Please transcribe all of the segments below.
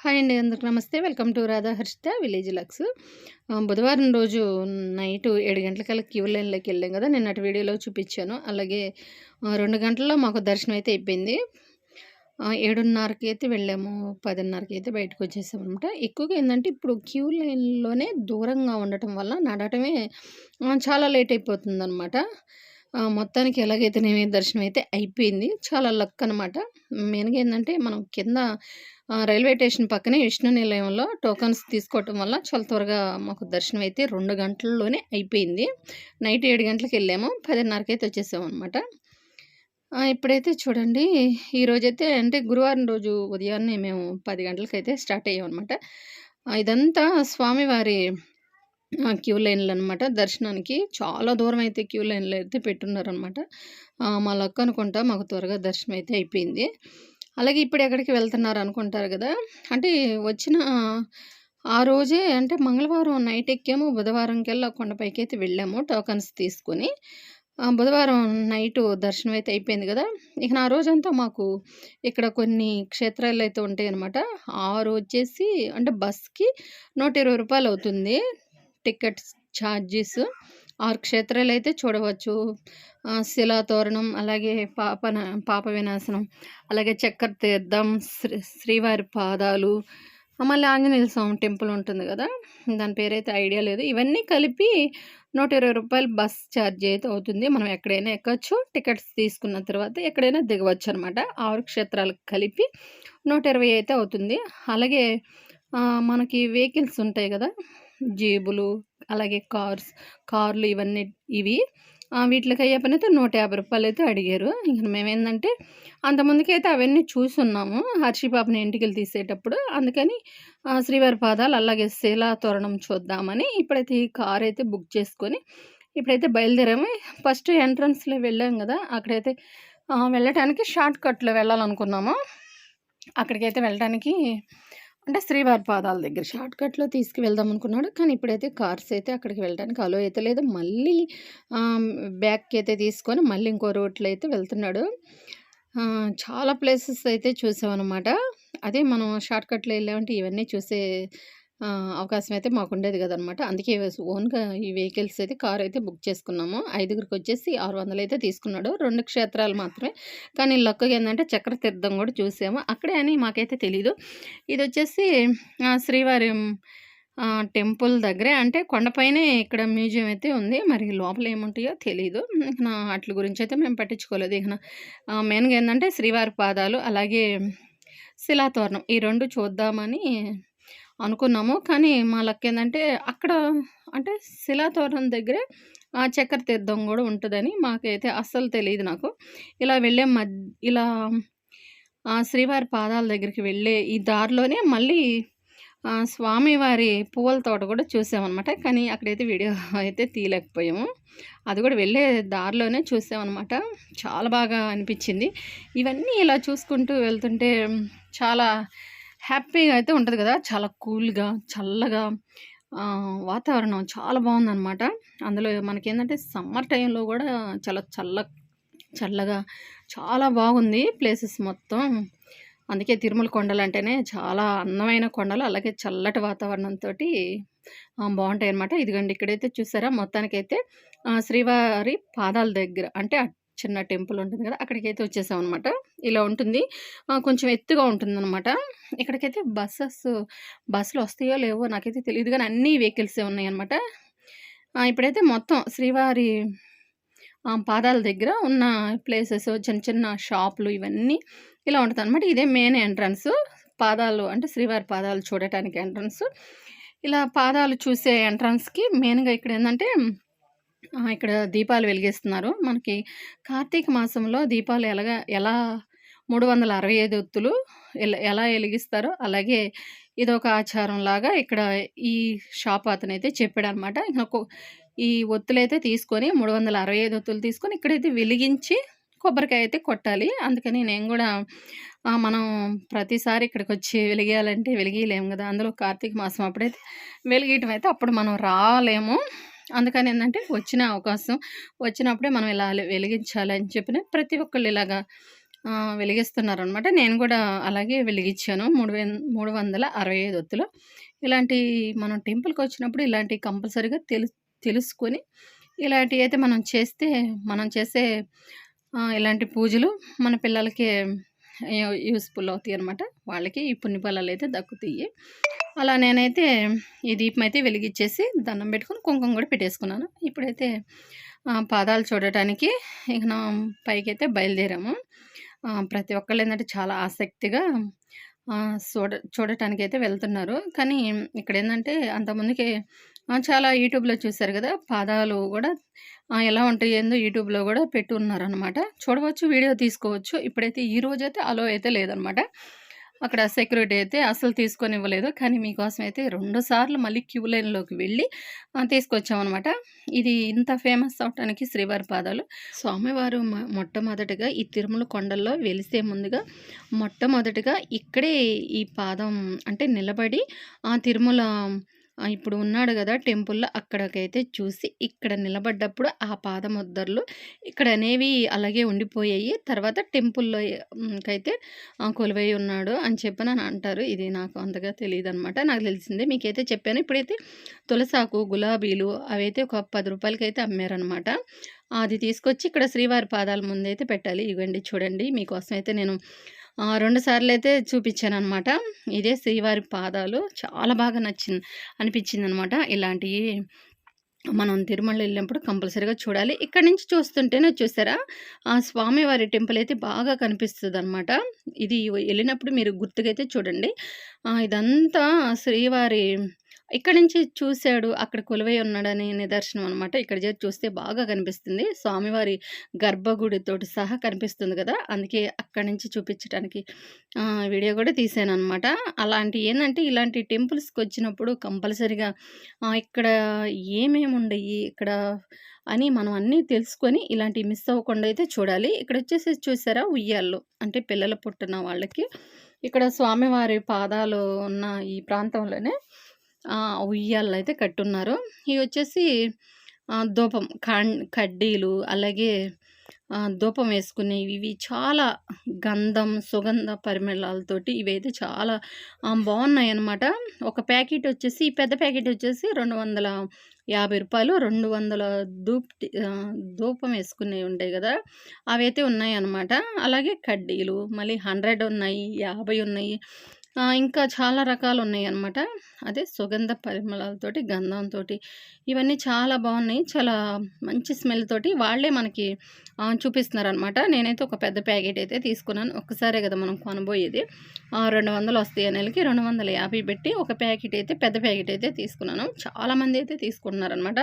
Hi అండి అందరికి నమస్తే. Welcome to Radhaharshitha village looks. బుధవారం రోజు నైట్ ఏడు గంటలకల్లా క్యూ లైన్లోకి వెళ్ళాం కదా నేను అటు వీడియోలో చూపించాను. అలాగే రెండు గంటల్లో మాకు దర్శనం అయితే అయిపోయింది. ఏడున్నరకి అయితే వెళ్ళాము పదిన్నరకి అయితే బయటకు వచ్చేసాం అనమాట ఎక్కువగా ఏంటంటే ఇప్పుడు క్యూ లైన్లోనే దూరంగా ఉండటం వల్ల నడటమే చాలా లేట్ అయిపోతుంది అనమాట మొత్తానికి ఎలాగైతేనేమి దర్శనం అయితే అయిపోయింది చాలా లక్ అనమాట మెయిన్గా ఏంటంటే మనం కింద రైల్వే స్టేషన్ పక్కనే విష్ణు నిలయంలో టోకన్స్ తీసుకోవటం వల్ల చాలా త్వరగా మాకు దర్శనం అయితే రెండు గంటల్లోనే అయిపోయింది. నైట్ ఏడు గంటలకు వెళ్ళాము పదిన్నరకి అయితే వచ్చేసాము అనమాట ఇప్పుడైతే చూడండి ఈరోజైతే అంటే గురువారం రోజు ఉదయాన్నే మేము పది గంటలకైతే స్టార్ట్ అయ్యాం అనమాట ఇదంతా స్వామివారి క్యూ లైన్లు అనమాట దర్శనానికి చాలా దూరం అయితే క్యూ లైన్లు అయితే పెట్టున్నారనమాట మా లక్ అనుకుంటా మాకు త్వరగా దర్శనం అయితే అయిపోయింది. అలాగే ఇప్పుడు ఎక్కడికి వెళ్తున్నారు అనుకుంటారు కదా? అంటే వచ్చిన ఆ రోజే అంటే మంగళవారం నైట్ ఎక్కాము. బుధవారం కల్లా కొండపైకి అయితే వెళ్ళాము టోకన్స్ తీసుకొని. బుధవారం నైట్ దర్శనం అయితే అయిపోయింది కదా? ఇక నా రోజంతా మాకు ఇక్కడ కొన్ని క్షేత్రాలు అయితే ఉంటాయి అనమాట ఆ రోజు వచ్చేసి అంటే బస్కి నూట ఇరవై రూపాయలు అవుతుంది టికెట్స్ ఛార్జెస్ ఆరు క్షేత్రాలు అయితే చూడవచ్చు శిలాతోరణం అలాగే పాపన పాప వినాశనం అలాగే చక్కెర తీర్థం శ్రీ శ్రీవారి పాదాలు మళ్ళీ ఆంజనేయ స్వామి టెంపుల్ ఉంటుంది కదా? దాని పేరైతే ఐడియా లేదు. ఇవన్నీ కలిపి నూట ఇరవై రూపాయలు బస్ ఛార్జ్ అయితే అవుతుంది. మనం ఎక్కడైనా ఎక్కచ్చు టికెట్స్ తీసుకున్న తర్వాత ఎక్కడైనా దిగవచ్చు అనమాట ఆరు క్షేత్రాలకు కలిపి నూట ఇరవై అయితే అవుతుంది. అలాగే మనకి వెహికల్స్ ఉంటాయి కదా? జీబులు అలాగే కార్స్ కార్లు ఇవన్నీ ఇవి. వీటికి అయ్యే పని అయితే నూట యాభై రూపాయలు అయితే అడిగారు. ఇంకా మేమేందంటే అంతమందికి అయితే అవన్నీ చూసున్నాము. హర్షి పాపని ఇంటికి తీసేటప్పుడు అందుకని శ్రీవారి పాదాలు అలాగే శీలా తోరణం చూద్దామని ఇప్పుడైతే ఈ కార్ అయితే బుక్ చేసుకొని ఇప్పుడైతే బయలుదేరాము. ఫస్ట్ ఎంట్రన్స్లో వెళ్ళాం కదా అక్కడైతే వెళ్ళటానికి షార్ట్ కట్లో వెళ్ళాలనుకున్నాము. అక్కడికైతే వెళ్ళడానికి అంటే శ్రీవారి పాదాల దగ్గర షార్ట్ కట్లో తీసుకువెళ్దాం అనుకున్నాడు. కానీ ఇప్పుడైతే కార్స్ అయితే అక్కడికి వెళ్ళడానికి అలో అయితే లేదు. మళ్ళీ బ్యాక్కి అయితే తీసుకొని మళ్ళీ ఇంకో రోడ్లో అయితే వెళ్తున్నాడు. చాలా ప్లేసెస్ అయితే చూసామన్నమాట. అదే మనం షార్ట్ కట్లో వెళ్ళామంటే ఇవన్నీ చూసే అవకాశం అయితే మాకు ఉండేది కదనమాట. అందుకే ఓన్గా ఈ వెహికల్స్ అయితే కార్ అయితే బుక్ చేసుకున్నాము. ఐదుగురికి వచ్చేసి ఆరు వందలు అయితే తీసుకున్నాడు. రెండు క్షేత్రాలు మాత్రమే. కానీ లక్కగా ఏంటంటే చక్ర తీర్థం కూడా చూసాము. అక్కడే అని మాకైతే తెలీదు. ఇది వచ్చేసి శ్రీవారి టెంపుల్ దగ్గరే. అంటే కొండపైనే ఇక్కడ మ్యూజియం అయితే ఉంది. మరి లోపల ఏముంటాయో తెలియదు నా వాటి గురించి అయితే మేము పట్టించుకోలేదు. ఇక మెయిన్గా ఏంటంటే శ్రీవారి పాదాలు అలాగే శిలాతోరణం. ఈ రెండు చూద్దామని అనుకున్నాము. కానీ మా లక్ ఏంటంటే అక్కడ అంటే శిలాతోరణం దగ్గరే ఆ చక్కెర తీర్థం కూడా ఉంటుందని మాకైతే అస్సలు తెలియదు నాకు. ఇలా వెళ్ళే మధ్య ఇలా శ్రీవారి పాదాల దగ్గరికి వెళ్ళే ఈ దారిలోనే మళ్ళీ స్వామివారి పువ్వుల తోట కూడా చూసామన్నమాట. కానీ అక్కడైతే వీడియో అయితే తీయలేకపోయాము. అది కూడా వెళ్ళే దారిలోనే చూసామన్నమాట. చాలా బాగా అనిపించింది. ఇవన్నీ ఇలా చూసుకుంటూ వెళ్తుంటే చాలా హ్యాపీగా అయితే ఉంటుంది కదా! చాలా కూల్గా చల్లగా వాతావరణం చాలా బాగుందన్నమాట. అందులో మనకేంటంటే సమ్మర్ టైంలో కూడా చాలా చల్ల చల్లగా చాలా బాగుంది ప్లేసెస్ మొత్తం. అందుకే తిరుమల కొండలు అంటేనే చాలా అందమైన కొండలు అలాగే చల్లటి వాతావరణంతో బాగుంటాయి అన్నమాట ఇదిగోండి ఇక్కడైతే చూసారా? మొత్తానికైతే శ్రీవారి పాదాల దగ్గర అంటే చిన్న టెంపుల్ ఉంటుంది కదా అక్కడికైతే వచ్చేసాం అనమాట ఇలా ఉంటుంది. కొంచెం ఎత్తుగా ఉంటుంది అనమాట ఇక్కడికైతే బస్సెస్ బస్సులు వస్తాయో లేవో నాకైతే తెలియదు కానీ అన్ని వెహికల్సే ఉన్నాయి అనమాట ఇప్పుడైతే మొత్తం శ్రీవారి ఆ, పాదాల దగ్గర ఉన్న ప్లేసెస్ చిన్న చిన్న షాపులు ఇవన్నీ ఇలా ఉంటుంది అనమాట ఇదే మెయిన్ ఎంట్రన్స్ పాదాలు అంటే శ్రీవారి పాదాలు చూడటానికి ఎంట్రన్స్ ఇలా పాదాలు చూసే ఎంట్రన్స్కి మెయిన్గా ఇక్కడ ఏంటంటే ఇక్కడ దీపాలు వెలిగిస్తున్నారు. మనకి కార్తీక మాసంలో దీపాలు ఎలాగా ఎలా మూడు వందల అరవై ఐదు ఒత్తులు ఎలా ఎలా వెలిగిస్తారో అలాగే ఇదొక ఆచారం లాగా ఇక్కడ ఈ షాప్ అతనైతే చెప్పాడు అనమాట ఈ ఒత్తులైతే తీసుకొని మూడు వందల అరవై ఐదు ఒత్తులు తీసుకొని ఇక్కడైతే వెలిగించి కొబ్బరికాయ అయితే కొట్టాలి. అందుకని నేను కూడా మనం ప్రతిసారి ఇక్కడికి వచ్చి వెలిగేయాలంటే వెలిగేయలేము కదా. అందులో కార్తీక మాసం అప్పుడైతే వెలిగేయటం అయితే అప్పుడు మనం రాలేము. అందుకని ఏంటంటే వచ్చిన అవకాశం. వచ్చినప్పుడే మనం ఇలా వెలిగించాలి అని చెప్పిన ప్రతి ఒక్కళ్ళు ఇలాగా వెలిగిస్తున్నారనమాట. నేను కూడా అలాగే వెలిగించాను. మూడు వే మూడు వందల అరవై ఐదు ఒత్తులు. ఇలాంటి మనం టెంపుల్కి వచ్చినప్పుడు ఇలాంటి కంపల్సరీగా తెలు తెలుసుకొని ఇలాంటివి అయితే మనం చేస్తే మనం చేసే ఇలాంటి పూజలు మన పిల్లలకి యూస్ఫుల్ అవుతాయి అనమాట వాళ్ళకి ఈ పుణ్యఫలాలు అయితే దక్కుతాయి. అలా నేనైతే ఈ దీపం అయితే వెలిగించేసి దండం పెట్టుకుని కుంకుమ కూడా పెట్టేసుకున్నాను. ఇప్పుడైతే పాదాలు చూడటానికి ఇక నా పైకి అయితే బయలుదేరాము ప్రతి ఒక్కళ్ళు ఏంటంటే చాలా ఆసక్తిగా చూడ చూడటానికి అయితే వెళ్తున్నారు. కానీ ఇక్కడ ఏంటంటే అంతకుముందుకి చాలా యూట్యూబ్లో చూశారు కదా పాదాలు కూడా ఎలా ఉంటాయి ఏందో యూట్యూబ్లో కూడా పెట్టి ఉన్నారనమాట చూడవచ్చు వీడియో తీసుకోవచ్చు. ఇప్పుడైతే ఈ రోజైతే అలో అయితే లేదనమాట అక్కడ సెక్యూరిటీ అయితే అసలు తీసుకొని ఇవ్వలేదు కానీ మీకోసం అయితే రెండు సార్లు మళ్ళీ క్యూ లైన్లోకి వెళ్ళి తీసుకొచ్చామన్నమాట. ఇది ఇంత ఫేమస్ అవటానికి శ్రీవారి పాదాలు. స్వామివారు మొట్టమొదటిగా ఈ తిరుమల కొండల్లో వెలిసే ముందుగా మొట్టమొదటిగా ఇక్కడే ఈ పాదం అంటే నిలబడి ఆ తిరుమల ఇప్పుడు ఉన్నాడు కదా టెంపుల్లో అక్కడికైతే చూసి ఇక్కడ నిలబడ్డప్పుడు ఆ పాదముద్దర్లు ఇక్కడ అనేవి అలాగే ఉండిపోయాయి. తర్వాత టెంపుల్లో కైతే కొలువై ఉన్నాడు అని చెప్పని అని అంటారు. ఇది నాకు అంతగా తెలియదు అనమాట నాకు తెలిసిందే. మీకైతే చెప్పాను. ఇప్పుడైతే తులసాకు గులాబీలు అవైతే ఒక పది రూపాయలకైతే అమ్మారనమాట అది తీసుకొచ్చి ఇక్కడ శ్రీవారి పాదాల ముందైతే పెట్టాలి. ఇవ్వండి చూడండి. మీకోసం అయితే నేను రెండు సార్లు అయితే చూపించాను అనమాట ఇదే శ్రీవారి పాదాలు. చాలా బాగా నచ్చింది అనిపించింది అనమాట ఇలాంటివి మనం తిరుమల వెళ్ళినప్పుడు కంపల్సరీగా చూడాలి. ఇక్కడ నుంచి చూస్తుంటేనే చూసారా? ఆ స్వామివారి టెంపుల్ అయితే బాగా కనిపిస్తుంది అనమాట ఇది వెళ్ళినప్పుడు మీరు గుర్తుకైతే చూడండి. ఇదంతా శ్రీవారి ఇక్కడి నుంచి చూశాడు అక్కడ కొలువై ఉన్నాడని నిదర్శనం అనమాట ఇక్కడ చేసి చూస్తే బాగా కనిపిస్తుంది. స్వామివారి గర్భగుడితోటి సహా కనిపిస్తుంది కదా. అందుకే అక్కడి నుంచి చూపించడానికి వీడియో కూడా తీసాను అనమాట అలాంటి ఏంటంటే ఇలాంటి టెంపుల్స్కి వచ్చినప్పుడు కంపల్సరిగా ఇక్కడ ఏమేమి ఉండయి ఇక్కడ అని మనం అన్నీ తెలుసుకొని ఇలాంటివి మిస్ అవ్వకుండా అయితే చూడాలి. ఇక్కడ వచ్చేసి చూసారా ఉయ్యాళ్ళు అంటే పిల్లల పుట్టిన వాళ్ళకి ఇక్కడ స్వామివారి పాదాలు ఉన్న ఈ ప్రాంతంలోనే ఉయ్యాలు అయితే కట్టున్నారు. ఇవి వచ్చేసి ధూపం కడ్డీలు అలాగే ధూపం వేసుకునేవి ఇవి చాలా గంధం సుగంధ పరిమళాలతోటి ఇవైతే చాలా బాగున్నాయి అనమాట ఒక ప్యాకెట్ వచ్చేసి పెద్ద ప్యాకెట్ వచ్చేసి రెండు వందల యాభై రూపాయలు రెండు వందల ధూప్ ధూపం వేసుకునేవి ఉంటాయి కదా అవైతే ఉన్నాయి అనమాట అలాగే కడ్డీలు మళ్ళీ హండ్రెడ్ ఉన్నాయి యాభై ఉన్నాయి ఇంకా చాలా రకాలు ఉన్నాయి అనమాట అదే సుగంధ పరిమళాలతోటి గంధంతో ఇవన్నీ చాలా బాగున్నాయి. చాలా మంచి స్మెల్ తోటి వాళ్ళే మనకి చూపిస్తున్నారు అనమాట నేనైతే ఒక పెద్ద ప్యాకెట్ అయితే తీసుకున్నాను. ఒక్కసారే కదా మనం కొనబోయేది. రెండు వందలు వస్తాయి నెలకి రెండు వందల యాభై పెట్టి ఒక ప్యాకెట్ అయితే పెద్ద ప్యాకెట్ అయితే తీసుకున్నాను. చాలామంది అయితే తీసుకుంటున్నారనమాట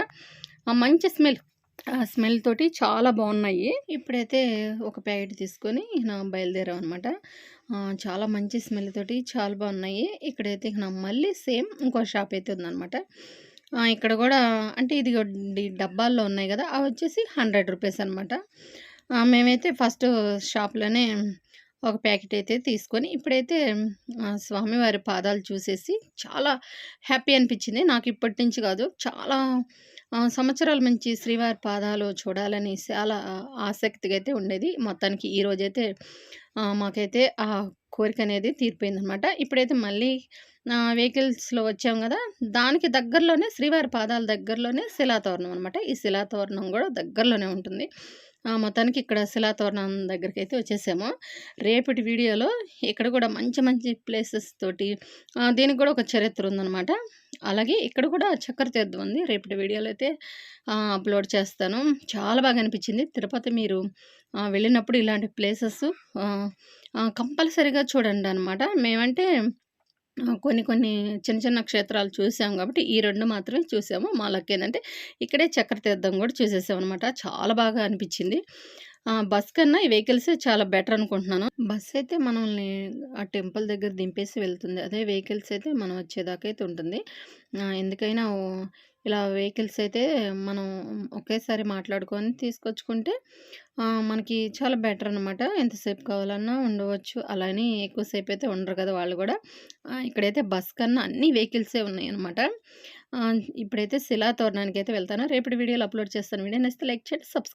మంచి స్మెల్ ఆ స్మెల్ తోటి చాలా బాగున్నాయి. ఇప్పుడైతే ఒక ప్యాకెట్ తీసుకొని నా బయలుదేరాం అనమాట చాలా మంచి స్మెల్ తోటి చాలా బాగున్నాయి. ఇక్కడైతే నా మళ్ళీ సేమ్ ఇంకో షాప్ అయితే ఉందన్నమాట. ఇక్కడ కూడా అంటే ఇది డబ్బాల్లో ఉన్నాయి కదా అవి వచ్చేసి హండ్రెడ్ రూపీస్ అనమాట మేమైతే ఫస్ట్ షాప్లోనే ఒక ప్యాకెట్ అయితే తీసుకొని ఇప్పుడైతే స్వామివారి పాదాలు చూసేసి చాలా హ్యాపీ అనిపించింది. నాకు ఇప్పటి నుంచి కాదు చాలా సంవత్సరాల నుంచి శ్రీవారి పాదాలు చూడాలని చాలా ఆసక్తిగా అయితే ఉండేది. మొత్తానికి ఈరోజైతే మాకైతే ఆ కోరిక అనేది తీరిపోయిందనమాట. ఇప్పుడైతే మళ్ళీ వెహికల్స్లో వచ్చాం కదా దానికి దగ్గరలోనే శ్రీవారి పాదాల దగ్గరలోనే శిలాతోరణం అనమాట. ఈ శిలాతోరణం కూడా దగ్గరలోనే ఉంటుంది. మొత్తానికి ఇక్కడ శిలాతోరణం దగ్గరికి అయితే వచ్చేసాము. రేపటి వీడియోలో ఇక్కడ కూడా మంచి మంచి ప్లేసెస్ తోటి దీనికి కూడా ఒక చరిత్ర ఉందన్నమాట అలాగే ఇక్కడ కూడా చక్కెర తీర్థం ఉంది. రేపటి వీడియోలో అయితే అప్లోడ్ చేస్తాను. చాలా బాగా అనిపించింది. తిరుపతి మీరు వెళ్ళినప్పుడు ఇలాంటి ప్లేసెస్ కంపల్సరీగా చూడండి అనమాట మేమంటే కొన్ని కొన్ని చిన్న చిన్న క్షేత్రాలు చూసాము కాబట్టి ఈ రెండు మాత్రమే చూసాము. మా లక్ ఏంటంటే ఇక్కడే చక్ర తీర్థం కూడా చూసేసాం అనమాట చాలా బాగా అనిపించింది. బస్ కన్నా ఈ వెహికల్స్ చాలా బెటర్ అనుకుంటున్నాను. బస్ అయితే మనల్ని ఆ టెంపుల్ దగ్గర దింపేసి వెళ్తుంది. అదే వెహికల్స్ అయితే మనం వచ్చేదాకా అయితే ఉంటుంది. ఎందుకైనా ఇలా వెహికల్స్ అయితే మనం ఒకేసారి మాట్లాడుకొని తీసుకొచ్చుకుంటే మనకి చాలా బెటర్ అనమాట ఎంతసేపు కావాలన్నా ఉండవచ్చు. అలానే ఎక్కువసేపు అయితే ఉండరు కదా వాళ్ళు కూడా. ఇక్కడైతే బస్ కన్నా అన్ని వెహికల్సే ఉన్నాయి అనమాట ఇప్పుడైతే శిలా తోరణానికి అయితే వెళ్తాను. రేపటి వీడియోలు అప్లోడ్ చేస్తాను. వీడియో నచ్చితే లైక్ చేయండి సబ్స్క్రైబ్